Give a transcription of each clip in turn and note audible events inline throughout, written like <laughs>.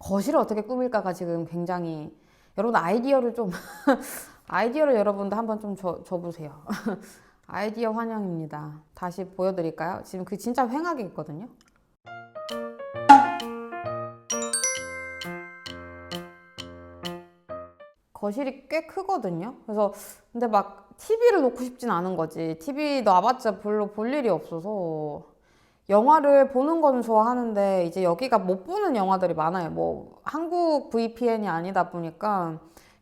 거실을 어떻게 꾸밀까가 지금 굉장히 여러분 아이디어를 좀 <laughs> 아이디어를 여러분도 한번 좀 줘, 줘보세요. <laughs> 아이디어 환영입니다. 다시 보여드릴까요? 지금 그 진짜 휑하게 있거든요. 거실이 꽤 크거든요. 그래서 근데 막 TV를 놓고 싶진 않은 거지. TV 놔봤자 별로 볼 일이 없어서 영화를 보는 거는 좋아하는데 이제 여기가 못 보는 영화들이 많아요. 뭐 한국 VPN이 아니다 보니까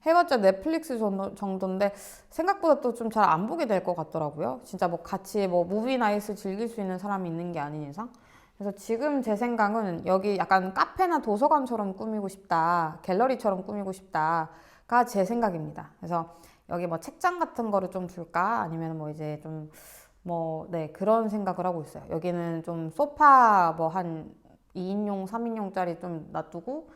해봤자 넷플릭스 정도, 정도인데 생각보다 또 좀 잘 안 보게 될 것 같더라고요. 진짜 뭐 같이 뭐 무비 나이스 즐길 수 있는 사람이 있는 게 아닌 이상. 그래서 지금 제 생각은 여기 약간 카페나 도서관처럼 꾸미고 싶다. 갤러리처럼 꾸미고 싶다가 제 생각입니다. 그래서 여기 뭐 책장 같은 거를 좀 줄까? 아니면 뭐 이제 좀 뭐, 네, 그런 생각을 하고 있어요. 여기는 좀 소파 뭐 한 2인용, 3인용짜리 좀 놔두고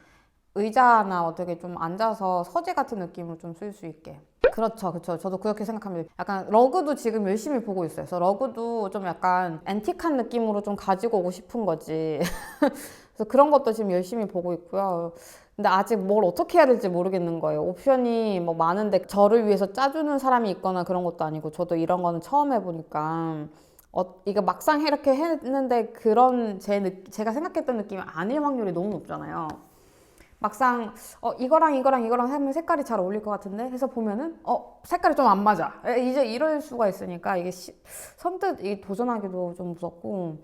의자나 어떻게 좀 앉아서 서재 같은 느낌으로 좀 쓸 수 있게. 그렇죠, 그렇죠. 저도 그렇게 생각합니다. 약간 러그도 지금 열심히 보고 있어요. 그래서 러그도 좀 약간 앤틱한 느낌으로 좀 가지고 오고 싶은 거지. <laughs> 그래서 그런 것도 지금 열심히 보고 있고요. 근데 아직 뭘 어떻게 해야 될지 모르겠는 거예요. 옵션이 뭐 많은데 저를 위해서 짜주는 사람이 있거나 그런 것도 아니고 저도 이런 거는 처음 해보니까 어, 이거 막상 이렇게 했는데 그런 제 느, 제가 생각했던 느낌이 아닐 확률이 너무 높잖아요. 막상 어, 이거랑 이거랑 이거랑 하면 색깔이 잘 어울릴 것 같은데 해서 보면은 어 색깔이 좀 안 맞아. 에, 이제 이럴 수가 있으니까 이게 시, 선뜻 이 도전하기도 좀 무섭고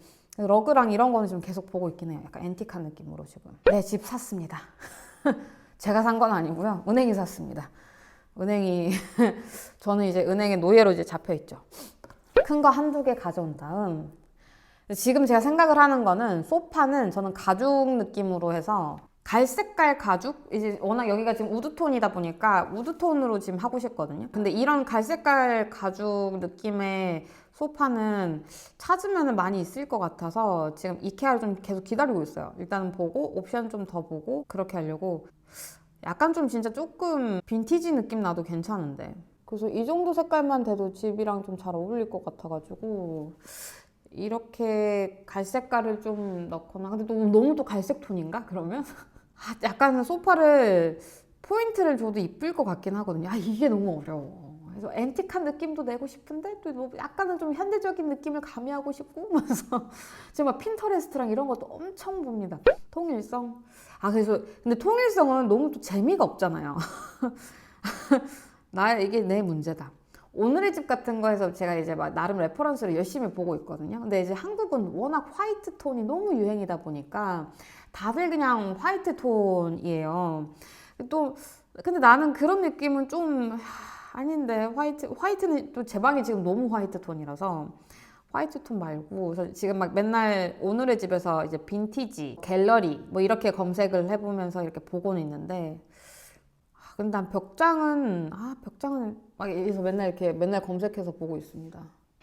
러그랑 이런 거는 지금 계속 보고 있긴 해요. 약간 앤틱한 느낌으로 지금. 네, 집 샀습니다. <laughs> 제가 산 건 아니고요. 은행이 샀습니다. 은행이 <laughs> 저는 이제 은행의 노예로 이제 잡혀 있죠. 큰 거 한두 개 가져온 다음 지금 제가 생각을 하는 거는 소파는 저는 가죽 느낌으로 해서 갈색깔 가죽 이제 워낙 여기가 지금 우드톤이다 보니까 우드톤으로 지금 하고 싶거든요. 근데 이런 갈색깔 가죽 느낌의 소파는 찾으면 많이 있을 것 같아서 지금 이케아를 좀 계속 기다리고 있어요. 일단은 보고 옵션 좀 더 보고 그렇게 하려고 약간 좀 진짜 조금 빈티지 느낌 나도 괜찮은데 그래서 이 정도 색깔만 돼도 집이랑 좀 잘 어울릴 것 같아가지고 이렇게 갈색깔을 좀 넣거나 근데 너무, 너무 또 갈색 톤인가 그러면? <laughs> 아, 약간 소파를 포인트를 줘도 이쁠 것 같긴 하거든요. 아 이게 너무 어려워. 그래서 앤틱한 느낌도 내고 싶은데 또 뭐 약간은 좀 현대적인 느낌을 가미하고 싶고 <laughs> 그래서 막 핀터레스트랑 이런 것도 엄청 봅니다. 통일성? 아 그래서 근데 통일성은 너무 또 재미가 없잖아요. <laughs> 나 이게 내 문제다. 오늘의 집 같은 거에서 제가 이제 막 나름 레퍼런스를 열심히 보고 있거든요. 근데 이제 한국은 워낙 화이트 톤이 너무 유행이다 보니까 다들 그냥 화이트 톤이에요. 또 근데 나는 그런 느낌은 좀 하, 아닌데 화이트 화이트는 또 제 방이 지금 너무 화이트 톤이라서 화이트 톤 말고 그래서 지금 막 맨날 오늘의 집에서 이제 빈티지 갤러리 뭐 이렇게 검색을 해보면서 이렇게 보고는 있는데 아, 근데 난 벽장은 아 벽장은 막 여기서 맨날 이렇게 맨날 검색해서 보고 있습니다.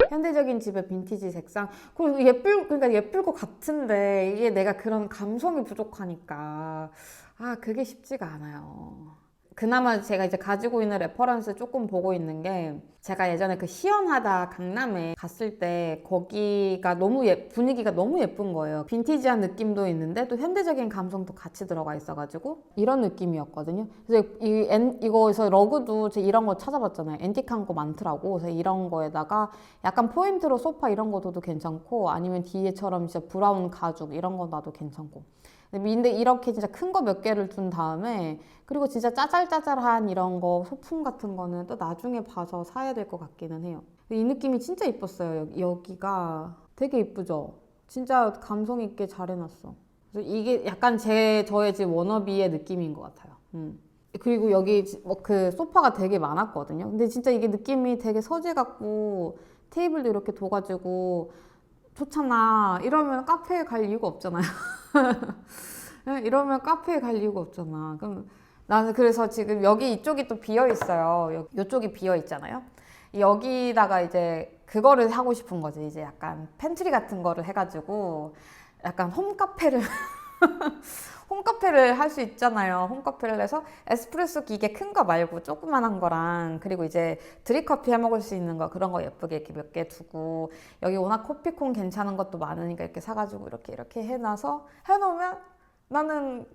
현대적인 집의 빈티지 색상 그리고 예쁠 그러니까 예쁠 것 같은데 이게 내가 그런 감성이 부족하니까 아 그게 쉽지가 않아요. 그나마 제가 이제 가지고 있는 레퍼런스 조금 보고 있는 게 제가 예전에 그 시원하다 강남에 갔을 때 거기가 너무 예, 분위기가 너무 예쁜 거예요. 빈티지한 느낌도 있는데 또 현대적인 감성도 같이 들어가 있어가지고 이런 느낌이었거든요. 그래서 이 엔, 이거에서 러그도 제가 이런 거 찾아봤잖아요. 앤틱한 거 많더라고. 그래서 이런 거에다가 약간 포인트로 소파 이런 거 둬도 괜찮고 아니면 뒤에처럼 진짜 브라운 가죽 이런 거 놔도 괜찮고. 근데 이렇게 진짜 큰 거 몇 개를 둔 다음에 그리고 진짜 짜잘짜잘한 이런 거 소품 같은 거는 또 나중에 봐서 사야 될 것 같기는 해요. 이 느낌이 진짜 이뻤어요. 여기, 여기가 되게 이쁘죠? 진짜 감성 있게 잘 해놨어. 그래서 이게 약간 제 저의 집 워너비의 느낌인 것 같아요. 음. 그리고 여기 뭐 그 소파가 되게 많았거든요. 근데 진짜 이게 느낌이 되게 서재 같고 테이블도 이렇게 둬가지고 좋잖아. 이러면 카페에 갈 이유가 없잖아요. <laughs> 이러면 카페에 갈 이유가 없잖아. 그럼 나는 그래서 지금 여기 이쪽이 또 비어 있어요. 이쪽이 비어 있잖아요. 여기다가 이제 그거를 하고 싶은 거지. 이제 약간 팬트리 같은 거를 해가지고 약간 홈 카페를 <laughs> 홈카페를 할 수 있잖아요. 홈카페를 해서 에스프레소 기계 큰 거 말고 조그만한 거랑 그리고 이제 드립커피 해 먹을 수 있는 거 그런 거 예쁘게 이렇게 몇 개 두고 여기 워낙 커피콩 괜찮은 것도 많으니까 이렇게 사가지고 이렇게 이렇게 해놔서 해놓으면 나는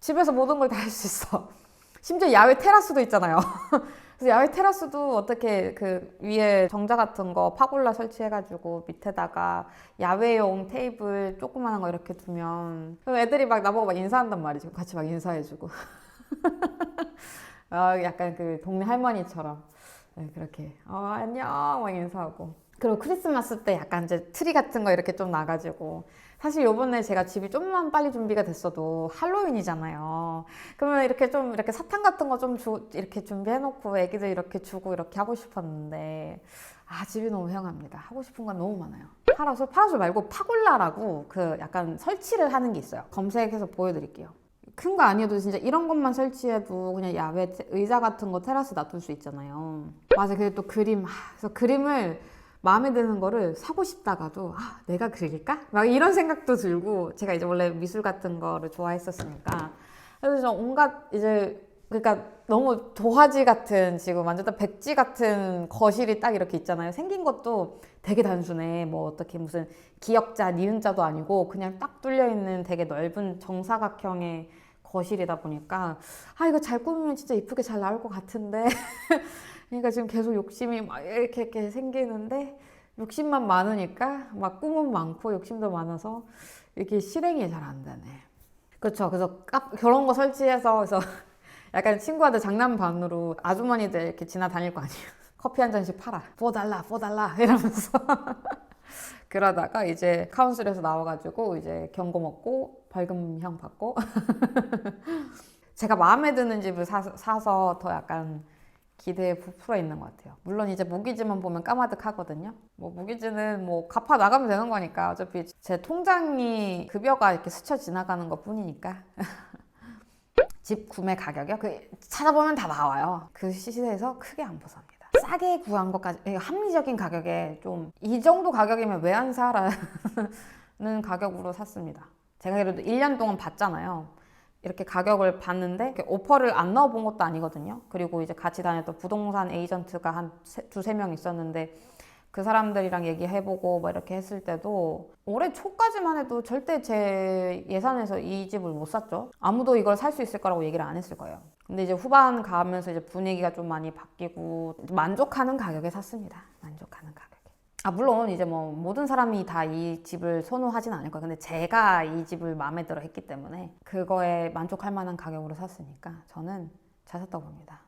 집에서 모든 걸 다 할 수 있어. <laughs> 심지어 야외 테라스도 있잖아요. <laughs> 그래서 야외 테라스도 어떻게 그 위에 정자 같은 거 파골라 설치해가지고 밑에다가 야외용 테이블 조그만한 거 이렇게 두면 그럼 애들이 막 나보고 막 인사한단 말이죠. 같이 막 인사해주고. 아, <laughs> 약간 그 동네 할머니처럼 네, 그렇게 어, 안녕 막 인사하고 그리고 크리스마스 때 약간 이제 트리 같은 거 이렇게 좀 나가지고 사실 요번에 제가 집이 좀만 빨리 준비가 됐어도 할로윈이잖아요. 그러면 이렇게 좀 이렇게 사탕 같은 거좀 이렇게 준비해 놓고 애기들 이렇게 주고 이렇게 하고 싶었는데 아 집이 너무 허용합니다. 하고 싶은 건 너무 많아요. 파라솔 파라솔 말고 파골라라고 그 약간 설치를 하는 게 있어요. 검색해서 보여드릴게요. 큰 거 아니어도 진짜 이런 것만 설치해도 그냥 야외 테- 의자 같은 거 테라스 놔둘 수 있잖아요. 맞아. 그리고 또 그림. 아, 그래서 그림을 마음에 드는 거를 사고 싶다가도 아, 내가 그릴까? 막 이런 생각도 들고 제가 이제 원래 미술 같은 거를 좋아했었으니까 그래서 저 온갖 이제 그러니까 너무 도화지 같은 지금 완전 딱 백지 같은 거실이 딱 이렇게 있잖아요. 생긴 것도 되게 단순해. 뭐 어떻게 무슨 기역자, 니은자도 아니고 그냥 딱 뚫려 있는 되게 넓은 정사각형의 거실이다 보니까 아 이거 잘 꾸미면 진짜 이쁘게 잘 나올 것 같은데 <laughs> 그러니까 지금 계속 욕심이 막 이렇게 이렇게 생기는데 욕심만 많으니까 막 꿈은 많고 욕심도 많아서 이게 실행이 잘 안 되네. 그렇죠. 그래서 카, 그런 거 설치해서 그래서 <laughs> 약간 친구한테 장난 반으로 아주머니들 이렇게 지나다닐 거 아니에요. <laughs> 커피 한 잔씩 팔아. 부어달라, 부어달라 이러면서 그러다가 이제 카운슬에서 나와가지고 이제 경고 먹고 벌금형 받고 <laughs> 제가 마음에 드는 집을 사, 사서 더 약간 기대에 부풀어 있는 것 같아요. 물론 이제 모기지만 보면 까마득하거든요. 뭐 모기지는 뭐 갚아 나가면 되는 거니까 어차피 제 통장이 급여가 이렇게 스쳐 지나가는 것 뿐이니까. <laughs> 집 구매 가격이요? 그 찾아보면 다 나와요. 그 시세에서 크게 안 벗어납니다. 싸게 구한 것까지 예, 합리적인 가격에 좀 이 정도 가격이면 왜 안 사라는 <laughs> 가격으로 샀습니다. 제가 그래도 1년 동안 봤잖아요. 이렇게 가격을 봤는데 이렇게 오퍼를 안 넣어본 것도 아니거든요. 그리고 이제 같이 다녔던 부동산 에이전트가 한 세- 두세 명 있었는데 그 사람들이랑 얘기해보고 뭐 이렇게 했을 때도 올해 초까지만 해도 절대 제 예산에서 이 집을 못 샀죠. 아무도 이걸 살 수 있을 거라고 얘기를 안 했을 거예요. 근데 이제 후반 가면서 이제 분위기가 좀 많이 바뀌고 만족하는 가격에 샀습니다. 만족하는 가격에. 아 물론 이제 뭐 모든 사람이 다 이 집을 선호하진 않을 거예요. 근데 제가 이 집을 마음에 들어 했기 때문에 그거에 만족할 만한 가격으로 샀으니까 저는 잘 샀다고 봅니다.